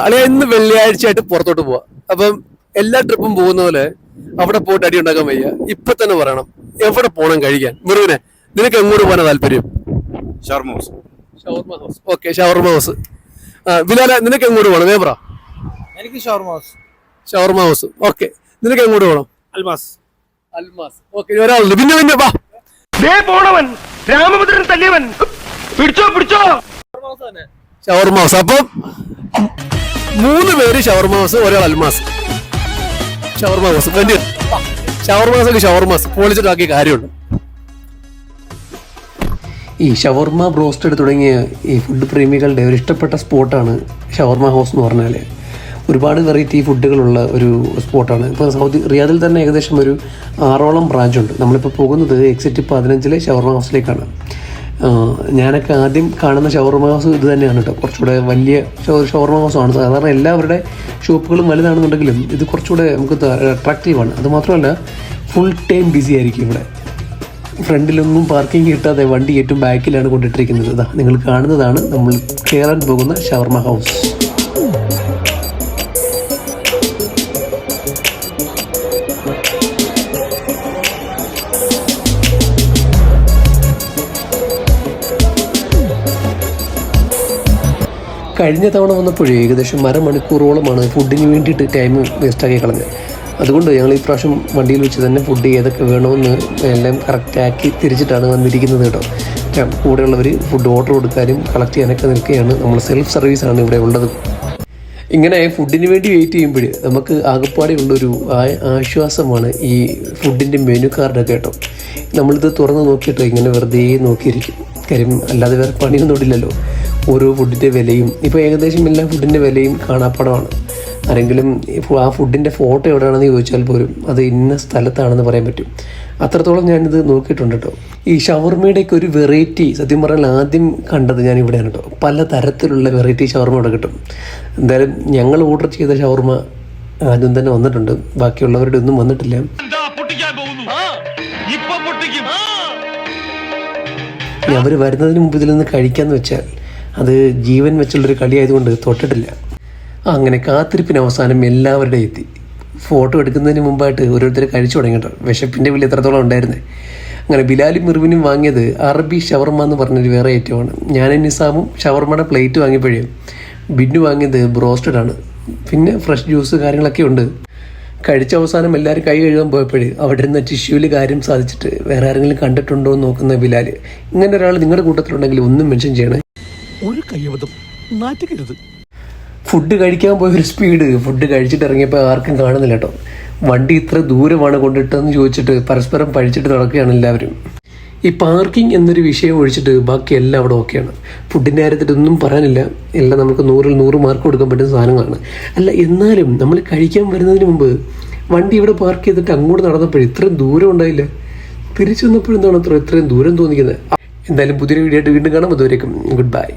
അളിയ ഇന്ന് വെള്ളിയാഴ്ച ആയിട്ട് പുറത്തോട്ട് പോവാ. അപ്പം എല്ലാ ട്രിപ്പും പോകുന്ന പോലെ അവിടെ പോയിട്ട് അടി ഉണ്ടാക്കാൻ വയ്യ. ഇപ്പൊ തന്നെ പറയണം എവിടെ പോകണം കഴിക്കാൻ? മുറിവിനെ നിനക്ക് എങ്ങോട്ട് പോകാനാ താല്പര്യം? Shawarma house. Okay shawarma house. ബിലാല നിനക്ക് എങ്ങോട്ട് പോകണം വേബ്ര എനിക്ക് ഷവർമാസ് ഷവർമ ഹൗസ്. ഓക്കെ നിനക്ക് എങ്ങോട്ട് പോകണം അൽമാസ്. അൽമാസ്. ഓക്കെ ഒരാളുണ്ട്. പിന്നെ പിന്നെ വാ. ദേ പോണവൻ രാമഭദ്രൻ തല്ലിയവൻ. പിടിച്ചോ പിടിച്ചോ. Shawarma house. അപ്പം മൂന്ന് പേര് ഷവർമാസ് ഒരാൾ അൽമാസ്. ഷവർമാസ് വലിയ shawarmas shawarma house shawarma house പൊളിച്ചിട്ടാക്കിയ കാര്യമുണ്ട്. ഈ ഷവർമ ബ്രോസ്റ്റഡ് തുടങ്ങിയ ഈ ഫുഡ് പ്രേമികളുടെ ഒരു ഇഷ്ടപ്പെട്ട സ്പോട്ടാണ് ഷവർമ ഹൗസ് എന്ന് പറഞ്ഞാൽ ഒരുപാട് വെറൈറ്റി ഫുഡുകളുള്ള ഒരു സ്പോട്ടാണ്. ഇപ്പോൾ സൗദി റിയാദിൽ തന്നെ ഏകദേശം ഒരു ആറോളം ബ്രാഞ്ച് ഉണ്ട്. നമ്മളിപ്പോൾ പോകുന്നത് എക്സിറ്റ് പതിനഞ്ചിലെ ഷവർമ ഹൗസിലേക്കാണ് ഞാനൊക്കെ ആദ്യം കാണുന്ന ഷവർമ ഹൗസ് ഇത് തന്നെയാണ് കേട്ടോ കുറച്ചുകൂടെ വലിയ ഷവ- ഷവർമ ഹൗസാണ് സാധാരണ എല്ലാവരുടെ ഷോപ്പുകളും വലുതാണെന്നുണ്ടെങ്കിലും ഇത് കുറച്ചുകൂടെ നമുക്ക് അട്രാക്റ്റീവാണ് അതുമാത്രമല്ല ഫുൾ ടൈം ബിസി ആയിരിക്കും ഇവിടെ. ഫ്രണ്ടിലൊന്നും പാർക്കിംഗ് കിട്ടാതെ വണ്ടി ഏറ്റവും ബാക്കിലാണ് കൊണ്ടിട്ടിരിക്കുന്നത്. ഇതാ നിങ്ങൾ കാണുന്നതാണ് നമ്മൾ കയറാൻ പോകുന്ന ഷവർമ ഹൗസ് കഴിഞ്ഞ തവണ വന്നപ്പോഴേ ഏകദേശം അരമണിക്കൂറോളമാണ് ഫുഡിന് വേണ്ടിയിട്ട് ടൈം വേസ്റ്റാക്കി കളഞ്ഞത്. അതുകൊണ്ട് ഞങ്ങൾ ഈ പ്രാവശ്യം വണ്ടിയിൽ വെച്ച് തന്നെ ഫുഡ് ഏതൊക്കെ വേണമെന്ന് എല്ലാം കറക്റ്റാക്കി തിരിച്ചിട്ടാണ് വന്നിരിക്കുന്നത് കേട്ടോ. കൂടെയുള്ളവർ ഫുഡ് ഓർഡർ കൊടുക്കാനും കളക്ട് ചെയ്യാനൊക്കെ നിൽക്കുകയാണ്. നമ്മൾ സെൽഫ് സർവീസാണ് ഇവിടെ ഉള്ളത്. ഇങ്ങനെ ഫുഡിന് വേണ്ടി വെയിറ്റ് ചെയ്യുമ്പോൾ നമുക്ക് ആകപ്പാടെ ഉള്ളൊരു ആശ്വാസമാണ് ഈ ഫുഡിന്റെ മെനു കാർഡൊക്കെ കേട്ടോ. നമ്മളിത് തുറന്ന് നോക്കിയിട്ട് ഇങ്ങനെ വെറുതെ നോക്കിയിരിക്കും. കാര്യം അല്ലാതെ വേറെ പണിയൊന്നും ഇല്ലല്ലോ ഓരോ ഫുഡിന്റെ വിലയും ഇപ്പോൾ ഏകദേശം എല്ലാ ഫുഡിന്റെ വിലയും കാണാപ്പടമാണ്. ആരെങ്കിലും ആ ഫുഡിന്റെ ഫോട്ടോ എവിടെയാണെന്ന് ചോദിച്ചാൽ പോലും അത് ഇന്ന സ്ഥലത്താണെന്ന് പറയാൻ പറ്റും. അത്രത്തോളം ഞാനിത് നോക്കിയിട്ടുണ്ട് കേട്ടോ ഈ ഷവർമയുടെയൊക്കെ ഒരു വെറൈറ്റി സത്യം പറഞ്ഞാൽ ആദ്യം കണ്ടത് ഞാൻ ഇവിടെയാണ് കേട്ടോ പല തരത്തിലുള്ള വെറൈറ്റി ഷവർമ ഇവിടെ കിട്ടും. എന്തായാലും ഞങ്ങൾ ഓർഡർ ചെയ്ത ഷവർമ ആദ്യം തന്നെ വന്നിട്ടുണ്ട്. ബാക്കിയുള്ളവരുടെ ഒന്നും വന്നിട്ടില്ല. എന്താ പൊട്ടിക്കാൻ പോകുന്നു? ഇപ്പൊ പൊട്ടിക്കും. ഇനി അവർ വരുന്നതിന് മുമ്പ് ഇതിൽ നിന്ന് കഴിക്കാന്ന് വെച്ചാൽ അത് ജീവൻ വെച്ചുള്ളൊരു കളിയായതുകൊണ്ട് തൊട്ടിട്ടില്ല. അങ്ങനെ കാത്തിരിപ്പിന് അവസാനം എല്ലാവരുടെയും എത്തി. ഫോട്ടോ എടുക്കുന്നതിന് മുമ്പായിട്ട് ഓരോരുത്തർ കഴിച്ചു തുടങ്ങിയിട്ടോ. വിശപ്പിന്റെ വില എത്രത്തോളം ഉണ്ടായിരുന്നേ. അങ്ങനെ ബിലാലി മിർവിനും വാങ്ങിയത് അറബി ഷവർമ എന്ന് പറഞ്ഞൊരു വേറെ ഐറ്റമാണ് ഞാനും നിസാമും ഷവർമയുടെ പ്ലേറ്റ് വാങ്ങിയപ്പോഴേ ബിന്നു വാങ്ങിയത് ബ്രോസ്റ്റഡ് ആണ്. പിന്നെ ഫ്രഷ് ജ്യൂസ് കാര്യങ്ങളൊക്കെ ഉണ്ട്. കഴിച്ച അവസാനം എല്ലാവരും കൈ കഴുകാൻ പോയപ്പോഴേ അവിടെ ഇരുന്ന ടിഷ്യൂവിൽ കാര്യം സാധിച്ചിട്ട് വേറെ ആരെങ്കിലും കണ്ടിട്ടുണ്ടോ എന്ന് നോക്കുന്ന ബിലാൽ ഇങ്ങനെ ഒരാൾ നിങ്ങളുടെ കൂട്ടത്തിലുണ്ടെങ്കിൽ ഒന്നും മെൻഷൻ ചെയ്യണേ. ഒരു കയ്യബദ്ധം. നാറ്റുകരുത്. ഫുഡ് കഴിക്കാൻ പോയ ഒരു സ്പീഡ്. ഫുഡ് കഴിച്ചിട്ട് ഇറങ്ങിയപ്പോൾ ആർക്കും കാണുന്നില്ല കേട്ടോ. വണ്ടി ഇത്ര ദൂരമാണ് കൊണ്ടിട്ടെന്ന് ചോദിച്ചിട്ട് പരസ്പരം പഴിച്ചിട്ട് നടക്കുകയാണ് എല്ലാവരും. ഈ പാർക്കിംഗ് എന്നൊരു വിഷയം ഒഴിച്ചിട്ട് ബാക്കി എല്ലാം അവിടെ ഓക്കെയാണ് ഫുഡിന്റെ കാര്യത്തിൽ ഒന്നും പറയാനില്ല. എല്ലാം നമുക്ക് നൂറിൽ നൂറ് മാർക്ക് കൊടുക്കാൻ പറ്റുന്ന സാധനങ്ങളാണ്. അല്ല എന്നാലും നമ്മൾ കഴിക്കാൻ വരുന്നതിന് മുമ്പ് വണ്ടി ഇവിടെ പാർക്ക് ചെയ്തിട്ട് അങ്ങോട്ട് നടന്നപ്പോൾ ഇത്രയും ദൂരം ഉണ്ടായില്ല. തിരിച്ചു വന്നപ്പോഴെന്താണ് അത്ര ഇത്രയും ദൂരം തോന്നിക്കുന്നത്? എന്തായാലും പുതിയൊരു വീഡിയോ ആയിട്ട് വീണ്ടും കാണാം. അതുവരേക്കും ഗുഡ് ബൈ